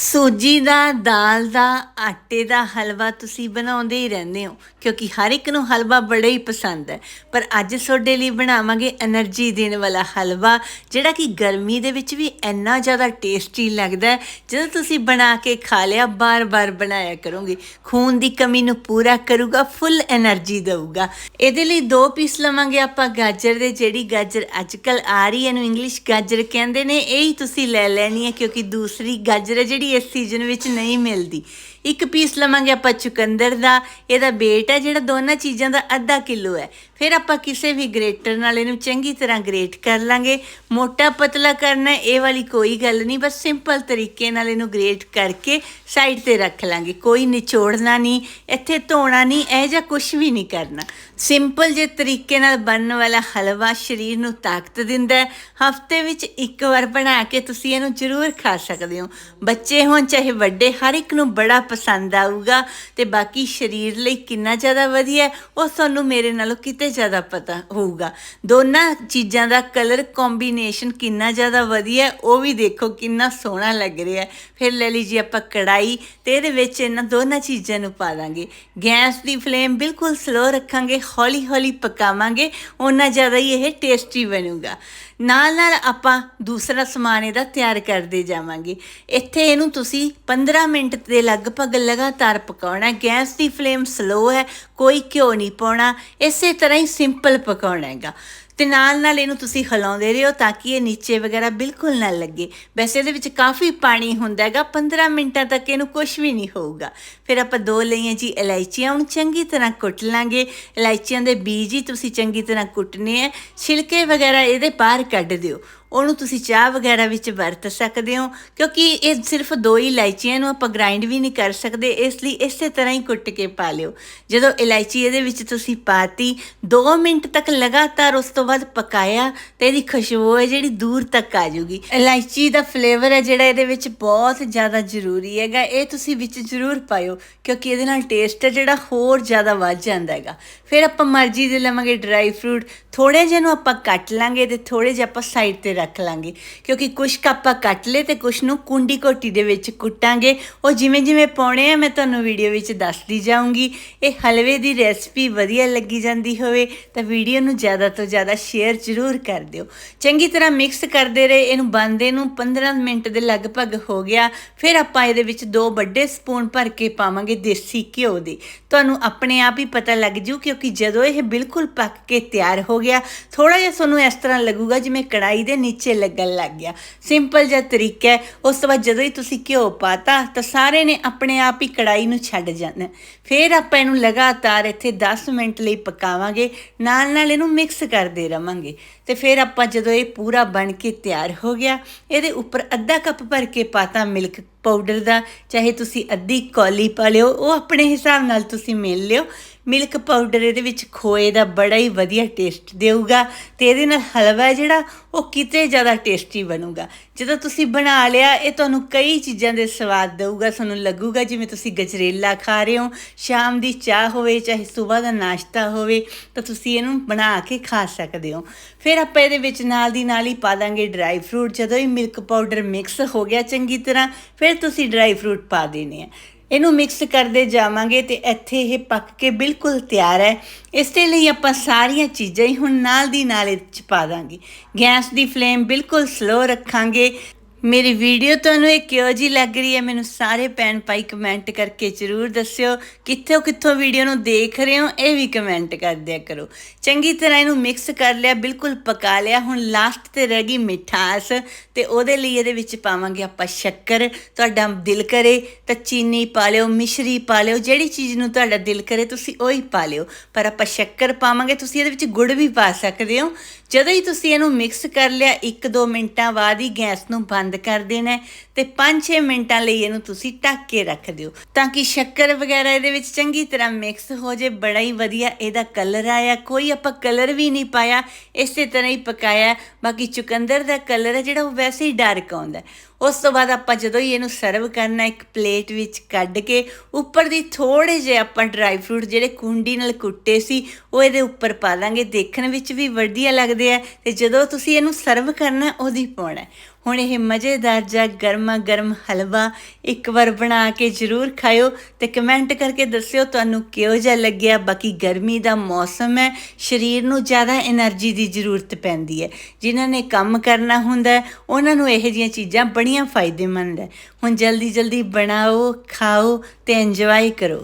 ਸੂਜੀ ਦਾ, ਦਾਲ ਦਾ, ਆਟੇ ਦਾ ਹਲਵਾ ਤੁਸੀਂ ਬਣਾਉਂਦੇ ਹੀ ਰਹਿੰਦੇ ਹੋ, ਕਿਉਂਕਿ ਹਰ ਇੱਕ ਨੂੰ ਹਲਵਾ ਬੜਾ ਹੀ ਪਸੰਦ ਹੈ। ਪਰ ਅੱਜ ਤੁਹਾਡੇ ਲਈ ਬਣਾਵਾਂਗੇ એનર્ਜੀ ਦੇਣ ਵਾਲਾ ਹਲਵਾ, ਜਿਹੜਾ ਕਿ ਗਰਮੀ ਦੇ ਵਿੱਚ ਵੀ ਇੰਨਾ ਜ਼ਿਆਦਾ ਟੇਸਟੀ ਲੱਗਦਾ ਜਦੋਂ ਤੁਸੀਂ ਬਣਾ ਕੇ ਖਾ ਲਿਆ, ਬਾਰ-ਬਾਰ ਬਣਾਇਆ ਕਰੋਗੇ, ਖੂਨ ਦੀ ਕਮੀ ਨੂੰ ਪੂਰਾ ਕਰੂਗਾ, ਫੁੱਲ એનર્ਜੀ ਦੇਊਗਾ। ਇਹਦੇ ਲਈ ਦੋ ਪੀਸ ਲਵਾਂਗੇ ਆਪਾਂ ਗਾਜਰ ਦੇ, ਜਿਹੜੀ ਗਾਜਰ ਅੱਜਕੱਲ ਆ ਰਹੀ ਹੈ ਨੂੰ ਇੰਗਲਿਸ਼ ਗਾਜਰ ਕਹਿੰਦੇ ਨੇ, ਇਹ ਹੀ ਤੁਸੀਂ ਲੈ ਲੈਣੀ ਹੈ, ਕਿਉਂਕਿ ਦੂਸਰੀ ਗਾਜਰ ਹੈ ਜਿਹੜੀ ਇਸ ਸੀਜ਼ਨ ਵਿੱਚ ਨਹੀਂ ਮਿਲਦੀ। ਇੱਕ ਪੀਸ ਲਵਾਂਗੇ ਆਪਾਂ ਚੁਕੰਦਰ ਦਾ। ਇਹਦਾ weight ਹੈ ਜਿਹੜਾ ਦੋਨਾਂ ਚੀਜ਼ਾਂ ਦਾ ਅੱਧਾ ਕਿਲੋ ਹੈ। ਫਿਰ ਆਪਾਂ ਕਿਸੇ ਵੀ ਗ੍ਰੇਟਰ ਨਾਲ ਇਹਨੂੰ ਚੰਗੀ ਤਰ੍ਹਾਂ ਗ੍ਰੇਟ ਕਰ ਲਾਂਗੇ। ਮੋਟਾ ਪਤਲਾ ਕਰਨਾ ਇਹ ਵਾਲੀ ਕੋਈ ਗੱਲ ਨਹੀਂ, ਬਸ ਸਿੰਪਲ ਤਰੀਕੇ ਨਾਲ ਇਹਨੂੰ ਗ੍ਰੇਟ ਕਰਕੇ ਸਾਈਡ ਤੇ ਰੱਖ ਲਾਂਗੇ। ਕੋਈ ਨਿਚੋੜਨਾ ਨਹੀਂ, ਇੱਥੇ ਧੋਣਾ ਨਹੀਂ, ਇਹ ਜਾਂ ਕੁਝ ਵੀ ਨਹੀਂ ਕਰਨਾ। ਸਿੰਪਲ ਜੇ ਤਰੀਕੇ ਨਾਲ ਬਣਨ ਵਾਲਾ ਹਲਵਾ ਸਰੀਰ ਨੂੰ ਤਾਕਤ ਦਿੰਦਾ ਹੈ। ਹਫ਼ਤੇ ਵਿੱਚ ਇੱਕ ਵਾਰ ਬਣਾ ਕੇ ਤੁਸੀਂ ਇਹਨੂੰ ਜ਼ਰੂਰ ਖਾ ਸਕਦੇ ਹੋ। ਬੱਚੇ ਹੋਣ, ਚਾਹੇ ਵੱਡੇ, ਹਰ ਇੱਕ ਨੂੰ ਬੜਾ ਪਸੰਦ ਆਊਗਾ ਤੇ ਬਾਕੀ ਸਰੀਰ ਲਈ ਕਿੰਨਾ ਜ਼ਿਆਦਾ ਵਧੀਆ ਉਹ ਤੁਹਾਨੂੰ ਮੇਰੇ ਨਾਲੋਂ ਕਿਤੇ ਜ਼ਿਆਦਾ ਪਤਾ ਹੋਊਗਾ। ਦੋਨਾਂ ਚੀਜ਼ਾਂ ਦਾ ਕਲਰ ਕੰਬੀਨੇਸ਼ਨ ਕਿੰਨਾ ਜ਼ਿਆਦਾ ਵਧੀਆ ਉਹ ਵੀ ਦੇਖੋ ਕਿੰਨਾ ਸੋਹਣਾ ਲੱਗ ਰਿਹਾ ਫਿਰ ਲੈ ਲਈ ਜੀ ਆਪਾਂ ਕੜਾਈ ਤੇ ਇਹਦੇ ਵਿੱਚ ਇਹਨਾਂ ਦੋਨਾਂ ਚੀਜ਼ਾਂ ਨੂੰ ਪਾ ਦਾਂਗੇ। ਗੈਸ ਦੀ ਫਲੇਮ ਬਿਲਕੁਲ ਸਲੋ ਰੱਖਾਂਗੇ ਹੌਲੀ ਹੌਲੀ ਪਕਾਵਾਂਗੇ ਉਹਨਾਂ ਜ਼ਿਆਦਾ ਹੀ ਇਹ ਟੇਸਟੀ ਬਣੂਗਾ। ਨਾਲ ਨਾਲ ਆਪਾਂ ਦੂਸਰਾ ਸਮਾਨ ਇਹਦਾ ਤਿਆਰ ਕਰਦੇ ਜਾਵਾਂਗੇ। ਇੱਥੇ ਇਹਨੂੰ ਤੁਸੀਂ 15 ਮਿੰਟ ਦੇ ਲਗਭਗ ਲਗਾਤਾਰ ਪਕਾਉਣਾ ਗੈਸ ਦੀ ਫਲੇਮ ਸਲੋ ਹੈ, ਕੋਈ ਘਿਓ ਨਹੀਂ ਪਾਉਣਾ। ਇਸੇ ਤਰ੍ਹਾਂ ਹੀ ਸਿੰਪਲ ਪਕਾਉਣਾ ਹੈਗਾ। ਤੇ ਨਾਲ ਨਾਲ ਇਹਨੂੰ ਤੁਸੀਂ ਹਿਲਾਉਂਦੇ ਰਹੋ ਤਾਂ ਕਿ ਇਹ ਨੀਚੇ ਵਗੈਰਾ ਬਿਲਕੁਲ ਨਾ ਲੱਗੇ। ਵੈਸੇ ਇਹਦੇ ਵਿੱਚ ਕਾਫੀ ਪਾਣੀ ਹੁੰਦਾ ਹੈਗਾ 15 ਮਿੰਟਾਂ ਤੱਕ ਇਹਨੂੰ ਕੁਝ ਵੀ ਨਹੀਂ ਹੋਊਗਾ। ਫਿਰ ਆਪਾਂ ਦੋ ਲਈਆਂ ਜੀ ਇਲਾਇਚੀਆਂ, ਹੁਣ ਚੰਗੀ ਤਰ੍ਹਾਂ ਕੁੱਟ ਲਾਂਗੇ। ਇਲਾਇਚੀਆਂ ਦੇ ਬੀਜ ਹੀ ਤੁਸੀਂ ਚੰਗੀ ਤਰ੍ਹਾਂ ਕੁੱਟਨੇ ਆ। ਛਿਲਕੇ ਵਗੈਰਾ ਇਹਦੇ ਬਾਹਰ ਕੱਢ ਦਿਓ। ਉਹਨੂੰ ਤੁਸੀਂ ਚਾਹ ਵਗੈਰਾ ਵਿੱਚ ਵਰਤ ਸਕਦੇ ਹੋ, ਕਿਉਂਕਿ ਇਹ ਸਿਰਫ ਦੋ ਹੀ ਇਲਾਇਚੀਆਂ ਨੂੰ ਆਪਾਂ ਗ੍ਰਾਈਂਡ ਵੀ ਨਹੀਂ ਕਰ ਸਕਦੇ, ਇਸ ਲਈ ਇਸੇ ਤਰ੍ਹਾਂ ਹੀ ਕੁੱਟ ਕੇ ਪਾ ਲਿਓ। ਜਦੋਂ ਇਲਾਇਚੀ ਇਹਦੇ ਵਿੱਚ ਤੁਸੀਂ ਪਾਤੀ 2 ਮਿੰਟ ਤੱਕ ਲਗਾਤਾਰ ਉਸ ਤੋਂ ਬਾਅਦ ਪਕਾਇਆ, ਤੇ ਇਹਦੀ ਖੁਸ਼ਬੂ ਹੈ ਜਿਹੜੀ ਦੂਰ ਤੱਕ ਆ ਜੂਗੀ ਇਲਾਇਚੀ ਦਾ ਫਲੇਵਰ ਹੈ ਜਿਹੜਾ ਇਹਦੇ ਵਿੱਚ ਬਹੁਤ ਜ਼ਿਆਦਾ ਜ਼ਰੂਰੀ ਹੈਗਾ, ਇਹ ਤੁਸੀਂ ਵਿੱਚ ਜ਼ਰੂਰ ਪਾਇਓ, ਕਿਉਂਕਿ ਇਹਦੇ ਨਾਲ ਟੇਸਟ ਹੈ ਜਿਹੜਾ ਹੋਰ ਜ਼ਿਆਦਾ ਵੱਧ ਜਾਂਦਾ ਹੈਗਾ। ਫਿਰ ਆਪਾਂ ਮਰਜ਼ੀ ਦੇ ਲਵਾਂਗੇ ਡਰਾਈ ਫਰੂਟ ਥੋੜੇ ਜਿਹੇ ਨੂੰ ਆਪਾਂ ਕੱਟ ਲਾਂਗੇ ਤੇ ਥੋੜੇ ਜਿਹੇ ਆਪਾਂ ਸਾਈਡ ਤੇ ਰੱਖ ਲਾਂਗੇ। ਕਿਉਂਕਿ ਕੁਛ ਕੁ ਆਪਾਂ ਕੱਟ ਲਏ ਤੇ ਕੁਛ ਨੂੰ ਕੁੰਡੀ ਘੋਟੀ ਦੇ ਵਿੱਚ ਕੁੱਟਾਂਗੇ। ਉਹ ਜਿਵੇਂ ਜਿਵੇਂ ਪਾਉਣੇ ਆ, ਮੈਂ ਤੁਹਾਨੂੰ ਵੀਡੀਓ ਵਿੱਚ ਦੱਸਦੀ ਜਾਊਂਗੀ। ਇਹ ਹਲਵੇ ਦੀ ਰੈਸਪੀ ਵਧੀਆ ਲੱਗੀ ਜਾਂਦੀ ਹੋਵੇ, ਤਾਂ ਵੀਡੀਓ ਨੂੰ ਜ਼ਿਆਦਾ ਤੋਂ ਜ਼ਿਆਦਾ ਸ਼ੇਅਰ ਜ਼ਰੂਰ ਕਰ ਦਿਓ। ਚੰਗੀ ਤਰ੍ਹਾਂ ਮਿਕਸ ਕਰਦੇ ਰਹੇ, ਇਹਨੂੰ ਬੰਦੇ ਨੂੰ 15 ਮਿੰਟ ਦੇ ਲਗਭਗ ਹੋ ਗਿਆ। ਫਿਰ ਆਪਾਂ ਇਹਦੇ ਵਿੱਚ ਦੋ ਵੱਡੇ ਸਪੂਨ ਭਰ ਕੇ ਪਾਵਾਂਗੇ ਦੇਸੀ ਘਿਓ ਦੇ। ਤੁਹਾਨੂੰ ਆਪਣੇ ਆਪ ਹੀ ਪਤਾ ਲੱਗ ਜੂ, ਕਿਉਂਕਿ ਜਦੋਂ ਇਹ ਬਿਲਕੁਲ ਪੱਕ ਕੇ ਤਿਆਰ ਹੋ ਗਿਆ ਥੋੜਾ ਜਿਹਾ ਤੁਹਾਨੂੰ ਇਸ ਤਰ੍ਹਾਂ ਲੱਗੂਗਾ ਜਿਵੇਂ ਕੜਾਈ ਦੇ ਨੀਚੇ ਲੱਗਣ ਲੱਗ ਗਿਆ। ਸਿੰਪਲ ਜਿਹਾ ਤਰੀਕਾ ਹੈ। ਉਸ ਤੋਂ ਬਾਅਦ ਜਦੋਂ ਹੀ ਤੁਸੀਂ ਘਿਓ ਪਾਤਾ, ਤਾਂ ਸਾਰੇ ਨੇ ਆਪਣੇ ਆਪ ਹੀ ਕੜਾਈ ਨੂੰ ਛੱਡ ਜਾਣਾ। ਫਿਰ ਆਪਾਂ ਇਹਨੂੰ ਲਗਾਤਾਰ ਇੱਥੇ 10 ਮਿੰਟ ਲਈ ਪਕਾਵਾਂਗੇ। ਨਾਲ ਨਾਲ ਇਹਨੂੰ ਮਿਕਸ ਕਰਦੇ ਰਵਾਂਗੇ। ਤੇ ਫਿਰ ਆਪਾਂ ਜਦੋਂ ਇਹ ਪੂਰਾ ਬਣ ਕੇ ਤਿਆਰ ਹੋ ਗਿਆ, ਇਹਦੇ ਉੱਪਰ ਅੱਧਾ ਕੱਪ ਭਰ ਕੇ ਪਾਤਾ ਮਿਲਕ ਪਾਊਡਰ ਦਾ। ਚਾਹੇ ਤੁਸੀਂ ਅੱਧੀ ਕੌਲੀ ਪਾ ਲਿਓ, ਉਹ ਆਪਣੇ ਹਿਸਾਬ ਨਾਲ ਤੁਸੀਂ ਮਿਲ ਲਿਓ। ਮਿਲਕ ਪਾਊਡਰ ਇਹਦੇ ਵਿੱਚ ਖੋਏ ਦਾ ਬੜਾ ਹੀ ਵਧੀਆ ਟੇਸਟ ਦੇਊਗਾ ਤੇ ਇਹਦੇ ਨਾਲ ਹਲਵਾ ਜਿਹੜਾ, ਉਹ ਕਿਤੇ ਜ਼ਿਆਦਾ ਟੇਸਟੀ ਬਣੂਗਾ। ਜਦੋਂ ਤੁਸੀਂ ਬਣਾ ਲਿਆ, ਇਹ ਤੁਹਾਨੂੰ ਕਈ ਚੀਜ਼ਾਂ ਦੇ ਸਵਾਦ ਦੇਊਗਾ, ਤੁਹਾਨੂੰ ਲੱਗੂਗਾ ਜਿਵੇਂ ਤੁਸੀਂ ਗਜਰੇਲਾ ਖਾ ਰਹੇ ਹੋ, ਸ਼ਾਮ ਦੀ ਚਾਹ ਹੋਵੇ, ਚਾਹੇ ਸਵੇਰ ਦਾ ਨਾਸ਼ਤਾ ਹੋਵੇ, ਤਾਂ ਤੁਸੀਂ ਇਹਨੂੰ ਬਣਾ ਕੇ ਖਾ ਸਕਦੇ ਹੋ। ਫਿਰ ਆਪਾਂ ਇਹਦੇ ਵਿੱਚ ਨਾਲ ਦੀ ਨਾਲ ਹੀ ਪਾ ਦਾਂਗੇ ਡਰਾਈ ਫਰੂਟ, ਜਦੋਂ ਹੀ ਮਿਲਕ ਪਾਊਡਰ ਮਿਕਸ ਹੋ ਗਿਆ ਚੰਗੀ ਤਰ੍ਹਾਂ, ਫਿਰ ਤੁਸੀਂ ਡਰਾਈ ਫਰੂਟ ਪਾ ਦੇਣੇ ਆ। ਇਹਨੂੰ ਮਿਕਸ ਕਰਦੇ ਜਾਵਾਂਗੇ ਤੇ ਇੱਥੇ ਇਹ ਪੱਕ ਕੇ ਬਿਲਕੁਲ ਤਿਆਰ ਹੈ। ਇਸ ਦੇ ਲਈ ਆਪਾਂ ਸਾਰੀਆਂ ਚੀਜ਼ਾਂ ਹੀ ਹੁਣ ਨਾਲ ਦੀ ਨਾਲ ਇਹ 'ਚ ਪਾ ਦਾਂਗੇ। ਗੈਸ ਦੀ ਫਲੇਮ ਬਿਲਕੁਲ ਸਲੋ ਰੱਖਾਂਗੇ। ਮੇਰੀ ਵੀਡੀਓ ਤੁਹਾਨੂੰ ਇਹ ਕਿਹੋ ਜੀ ਲੱਗ ਰਹੀ ਹੈ? ਮੈਨੂੰ ਸਾਰੇ ਭੈਣ ਭਾਈ ਕਮੈਂਟ ਕਰਕੇ ਜਰੂਰ ਦੱਸਿਓ। ਕਿੱਥੋਂ ਕਿੱਥੋਂ ਵੀਡੀਓ ਨੂੰ ਦੇਖ ਰਹੇ ਹੋ, ਇਹ ਵੀ ਕਮੈਂਟ ਕਰ ਦਿਆ ਕਰੋ। ਚੰਗੀ ਤਰ੍ਹਾਂ ਇਹਨੂੰ ਮਿਕਸ ਕਰ ਲਿਆ, ਬਿਲਕੁਲ ਪਕਾ ਲਿਆ। ਹੁਣ ਲਾਸਟ ਤੇ ਰਹਿ ਗਈ ਮਿਠਾਸ ਤੇ ਉਹਦੇ ਲਈ ਇਹਦੇ ਵਿੱਚ ਪਾਵਾਂਗੇ ਆਪਾਂ ਸ਼ੱਕਰ। ਤੁਹਾਡਾ ਦਿਲ ਕਰੇ ਤਾਂ ਚੀਨੀ ਪਾ ਲਿਓ, ਮਿਸ਼ਰੀ ਪਾ ਲਿਓ, ਜਿਹੜੀ ਚੀਜ਼ ਨੂੰ ਤੁਹਾਡਾ ਦਿਲ ਕਰੇ ਤੁਸੀਂ ਉਹੀ ਪਾ ਲਿਓ। ਪਰ ਆਪਾਂ ਸ਼ੱਕਰ ਪਾਵਾਂਗੇ, ਤੁਸੀਂ ਇਹਦੇ ਵਿੱਚ ਗੁੜ ਵੀ ਪਾ ਸਕਦੇ ਹੋ। ਜਦੋਂ ਹੀ ਤੁਸੀਂ ਇਹਨੂੰ ਮਿਕਸ ਕਰ ਲਿਆ 1-2 ਮਿੰਟਾਂ ਬਾਅਦ ਹੀ ਗੈਸ ਨੂੰ ਬੰਦ ਕਰ ਦੇਣਾ ਹੈ ਤੇ 5-6 ਮਿੰਟਾਂ ਲਈ ਇਹਨੂੰ ਤੁਸੀਂ ਢੱਕ ਕੇ ਰੱਖ ਦਿਓ ਤਾਂ ਕਿ ਸ਼ੱਕਰ ਵਗੈਰਾ ਇਹਦੇ ਵਿੱਚ ਚੰਗੀ ਤਰ੍ਹਾਂ ਮਿਕਸ ਹੋ ਜੇ ਬੜਾ ਹੀ ਵਧੀਆ ਇਹਦਾ ਕਲਰ ਆਇਆ। ਕੋਈ ਆਪਾਂ ਕਲਰ ਵੀ ਨਹੀਂ ਪਾਇਆ, ਇਸੇ ਤਰ੍ਹਾਂ ਹੀ ਪਕਾਇਆ। ਬਾਕੀ ਚੁਕੰਦਰ ਦਾ ਕਲਰ ਹੈ ਜਿਹੜਾ ਉਹ ਵੈਸੇ ਹੀ ਡਾਰਕ ਆਉਂਦਾ ਉਸ ਤੋਂ ਬਾਅਦ ਆਪਾਂ ਜਦੋਂ ਹੀ ਇਹਨੂੰ ਸਰਵ ਕਰਨਾ, ਇੱਕ ਪਲੇਟ ਵਿੱਚ ਕੱਢ ਕੇ, ਉੱਪਰ ਦੀ ਥੋੜੇ ਜਿਹੇ ਆਪਾਂ ਡਰਾਈ ਫਰੂਟ ਜਿਹੜੇ ਕੁੰਡੀ ਨਾਲ ਕੁੱਟੇ ਸੀ, ਉਹ ਇਹਦੇ ਉੱਪਰ ਪਾ ਦਾਂਗੇ। ਦੇਖਣ ਵਿੱਚ ਵੀ ਵਧੀਆ ਲੱਗਦੇ ਆ ਤੇ ਜਦੋਂ ਤੁਸੀਂ ਇਹਨੂੰ ਸਰਵ ਕਰਨਾ, ਉਹਦੀ ਪਾਉਣਾ ਹੁਣ ਇਹ ਮਜ਼ੇਦਾਰ ਜਾਂ ਗਰਮਾ ਗਰਮ ਹਲਵਾ ਇੱਕ ਵਾਰ ਬਣਾ ਕੇ ਜ਼ਰੂਰ ਖਾਇਓ ਤੇ ਕਮੈਂਟ ਕਰਕੇ ਦੱਸਿਓ ਤੁਹਾਨੂੰ ਕਿਹੋ ਜਿਹਾ ਲੱਗਿਆ। ਬਾਕੀ ਗਰਮੀ ਦਾ ਮੌਸਮ ਹੈ, ਸਰੀਰ ਨੂੰ ਜ਼ਿਆਦਾ એનર્ਜੀ ਦੀ ਜ਼ਰੂਰਤ ਪੈਂਦੀ ਹੈ। ਜਿਨ੍ਹਾਂ ਨੇ ਕੰਮ ਕਰਨਾ ਹੁੰਦਾ ਉਹਨਾਂ ਨੂੰ ਇਹ ਜੀਆਂ ਚੀਜ਼ਾਂ ਬੜੀਆਂ ਫਾਇਦੇਮੰਦ ਹੈ। ਹੁਣ ਜਲਦੀ ਜਲਦੀ ਬਣਾਓ, ਖਾਓ ਤੇ ਇੰਜੋਏ ਕਰੋ।